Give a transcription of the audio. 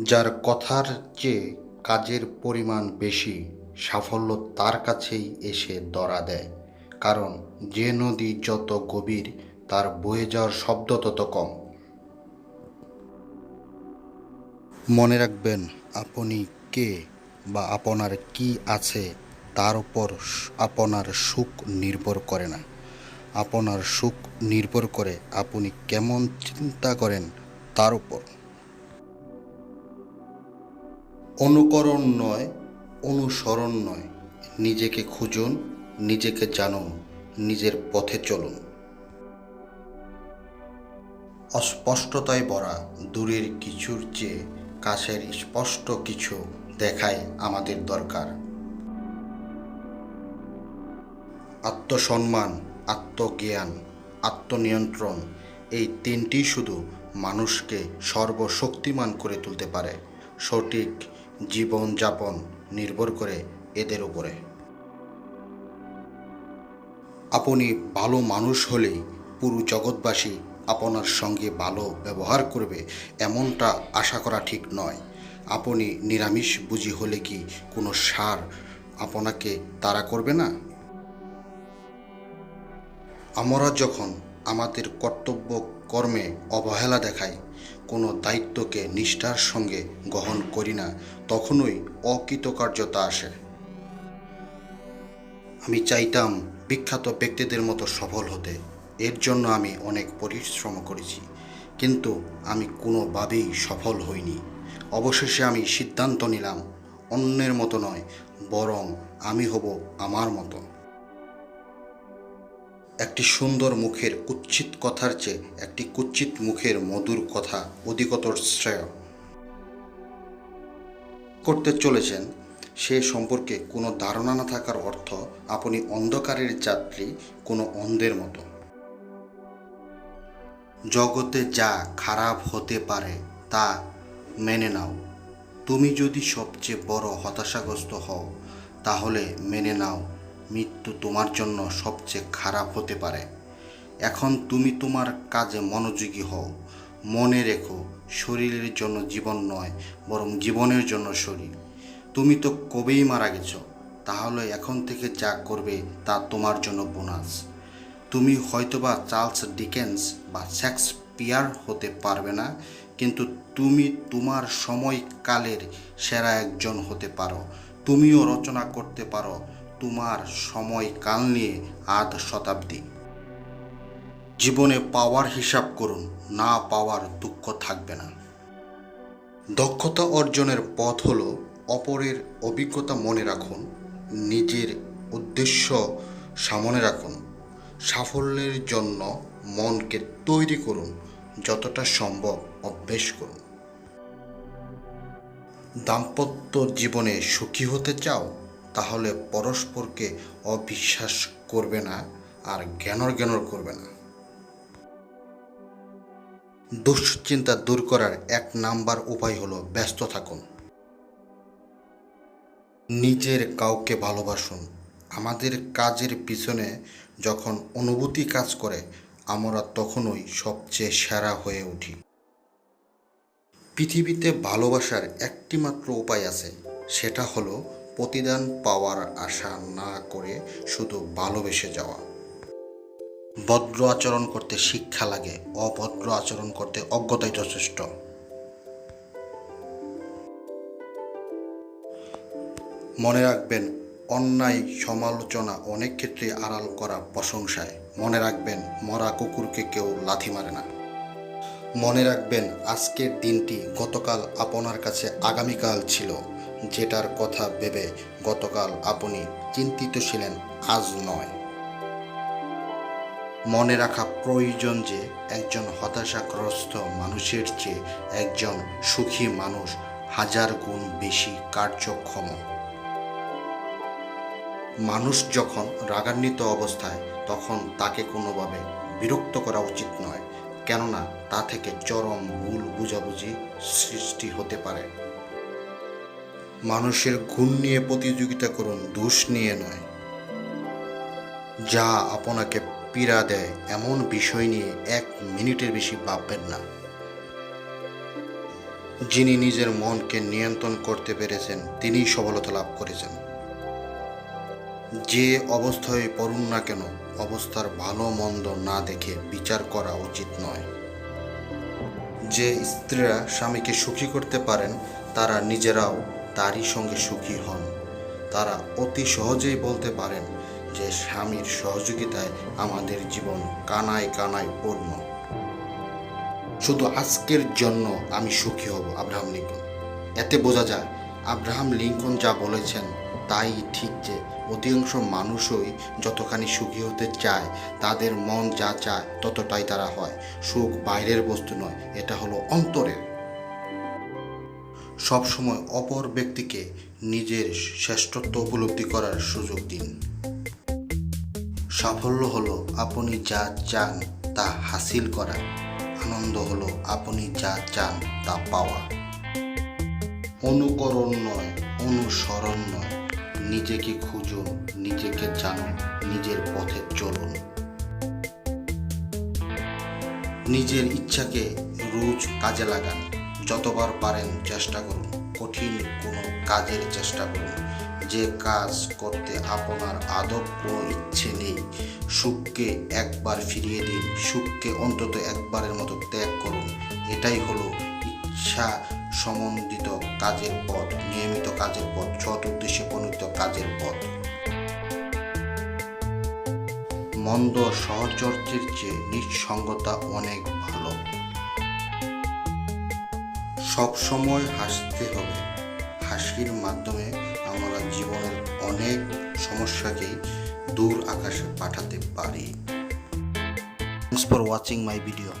যার কথার চেয়ে কাজের পরিমাণ বেশি, সাফল্য তার কাছেই এসে ধরা দেয়। কারণ যে নদী যত গভীর, তার বয়ে যাওয়ার শব্দ তত কম। মনে রাখবেন, আপনি কে বা আপনার কি আছে, তার উপর আপনার সুখ নির্ভর করে না। আপনার সুখ নির্ভর করে আপনি কেমন চিন্তা করেন, তার উপর। অনুকরণ নয়, অনুসরণ নয়। নিজেকে খুঁজুন, নিজেকে জানুন, নিজের পথে চলুন। অস্পষ্টতায় ভরা, দূরের কিছুর চেয়ে কাছের স্পষ্ট কিছু দেখাই আমাদের দরকার। আত্মসম্মান, আত্মজ্ঞান, আত্মনিয়ন্ত্রণ, এই তিনটি শুধু মানুষকে সর্বশক্তিমান করে তুলতে পারে। সঠিক জীবনযাপন নির্ভর করে এদের উপরে। আপনি ভালো মানুষ হলেই পুরো জগৎবাসী আপনার সঙ্গে ভালো ব্যবহার করবে, এমনটা আশা করা ঠিক নয়। আপনি নিরামিষ বুঝি হলে কি কোনো সার আপনাকে তাড়া করবে না? আমরা যখন আমাদের কর্তব্য কর্মে অবহেলা দেখাই কোনো দায়িত্বকে নিষ্ঠার সঙ্গে গ্রহণ করি না, তখনই অকৃতকার্যতা আসে। আমি চাইতাম বিখ্যাত ব্যক্তিদের মতো সফল হতে। এর জন্য আমি অনেক পরিশ্রম করেছি। কিন্তু আমি কোনোভাবেই সফল হইনি। অবশেষে আমি সিদ্ধান্ত নিলাম, অন্যের মতো নয়, বরং আমি হব আমার মতো। একটি সুন্দর মুখের কুচ্ছিত কথার চেয়ে একটি কুচ্ছিত মুখের মধুর কথা অধিকতর শ্রেয়। করতে চলেছেন, সে সম্পর্কে কোনো ধারণা না থাকার অর্থ আপনি অন্ধকারের যাত্রী কোনো অন্ধের মতো। জগতে যা খারাপ হতে পারে তা মেনে নাও। তুমি যদি সবচেয়ে বড় হতাশাগ্রস্ত হও, তাহলে মেনে নাও। মৃত্যু তোমার জন্য সবচেয়ে খারাপ হতে পারে। এখন তুমি তোমার কাজে মনোযোগী হও। মনে রেখো, শরীরের জন্য জীবন নয়, বরং জীবনের জন্য শরীর। তুমি তো কবেই মারা গেছো, তাহলে এখন থেকে যা করবে তা তোমার জন্য বোনাস। তুমি হয়তোবা চার্লস ডিকেন্স বা শেক্সপিয়ার হতে পারবে না, কিন্তু তুমি তোমার সময়কালের সেরা একজন হতে পারো। তুমিও রচনা করতে পারো তোমার সময়কাল নিয়ে আধ শতাব্দী। জীবনে পাওয়ার হিসাব করুন, না পাওয়ার দুঃখ থাকবে না। দক্ষতা অর্জনের পথ হলো অপরের অভিজ্ঞতা মনে রাখুন, নিজের উদ্দেশ্য সামনে রাখুন, সাফল্যের জন্য মনকে তৈরি করুন, যতটা সম্ভব অভ্যেস করুন। দাম্পত্য জীবনে সুখী হতে চাও? তাহলে পরস্পরকে অবিশ্বাস করবে না আর জ্ঞানর জ্ঞানর করবে না। দুশ্চিন্তা দূর করার এক নাম্বার উপায় হলো ব্যস্ত থাকুন। নিজের কাউকে ভালোবাসুন। আমাদের কাজের পিছনে যখন অনুভূতি কাজ করে, আমরা তখনই সবচেয়ে সেরা হয়ে উঠি। পৃথিবীতে ভালোবাসার একটিমাত্র উপায় আছে, সেটা হলো প্রতিদান পাওয়ার আশা না করে শুধু ভালোবেসে যাওয়া। ভদ্র আচরণ করতে শিক্ষা লাগে, অভদ্র আচরণ করতে অজ্ঞতাই যথেষ্ট। মনে রাখবেন, অন্যায় সমালোচনা অনেক ক্ষেত্রে আড়াল করা প্রশংসায়। মনে রাখবেন, মরা কুকুরকে কেউ লাথি মারে না। মনে রাখবেন, আজকের দিনটি গতকাল আপনার কাছে আগামীকাল ছিল। যেটার কথা ভেবে গতকাল আপনি চিন্তিত ছিলেন, আজ নয়। মনে রাখা প্রয়োজন যে একজন হতাশাগ্রস্ত মানুষের চেয়ে একজন সুখী মানুষ হাজার গুণ বেশি কার্যক্ষম। মানুষ যখন রাগান্বিত অবস্থায়, তখন তাকে কোনোভাবে বিরক্ত করা উচিত নয়, কেননা তা থেকে চরম ভুল বুঝাবুঝি সৃষ্টি হতে পারে। মানুষের গুণ নিয়ে প্রতিযোগিতা করুন, দোষ নিয়ে নয়। যা আপনাকে পীড়া দেয়, এমন বিষয় নিয়ে এক মিনিটের বেশি ভাববেন না। যিনি নিজের মনকে নিয়ন্ত্রণ করতে পেরেছেন, তিনিই সফলতা লাভ করেছেন। যে অবস্থায় পড়ুন না কেন, অবস্থার ভালো মন্দ না দেখে বিচার করা উচিত নয়। যে স্ত্রীরা স্বামীকে সুখী করতে পারেন, তারা নিজেরাও তারই সঙ্গে সুখী হন। তারা অতি সহজেই বলতে পারেন যে স্বামীর সহযোগিতায় আমাদের জীবন কানায় কানায় পূর্ণ শুধু আজকের জন্য আমি সুখী হব, আব্রাহাম লিঙ্কন। এতে বোঝা যায়, আব্রাহাম লিঙ্কন যা বলেছেন তাই ঠিক যে অধিকাংশ মানুষই যতখানি সুখী হতে চায়, তাদের মন যা চায় ততটাই তারা হয়। সুখ বাইরের বস্তু নয়, এটা হলো অন্তরের। সবসময় অপর ব্যক্তিকে নিজের শ্রেষ্ঠত্ব উপলব্ধি করার সুযোগ দিন। সাফল্য হলো আপনি যা চান তা হাসিল করা। আনন্দ হলো আপনি যা চান তা পাওয়া। অনুকরণ নয়, অনুসরণ নয়। নিজেকে খুঁজুন, নিজেকে জানুন, নিজের পথে চলুন। নিজের ইচ্ছাকে রোজ কাজে লাগান। যতবার পারেন চেষ্টা করুন। কঠিন কোনো কাজের চেষ্টা করুন। যে কাজ করতে আপনার আদব কোনো ইচ্ছে নেই, সুখকে একবার ফিরিয়ে দিন, সুখকে অন্তত একবারের মতো ত্যাগ করুন। এটাই হলো ইচ্ছা সমন্বিত কাজের পথ, নিয়মিত কাজের পথ, সৎ উদ্দেশ্যে প্রণীত কাজের পথ। মন্দ সহচর্যের চেয়ে নিঃসঙ্গতা অনেক ভালো। সব সময় হাসতে হবে। হাসির মাধ্যমে আমরা জীবনের অনেক সমস্যাকেই দূর আকাশে পাঠাতে পারি। Thanks for watching my video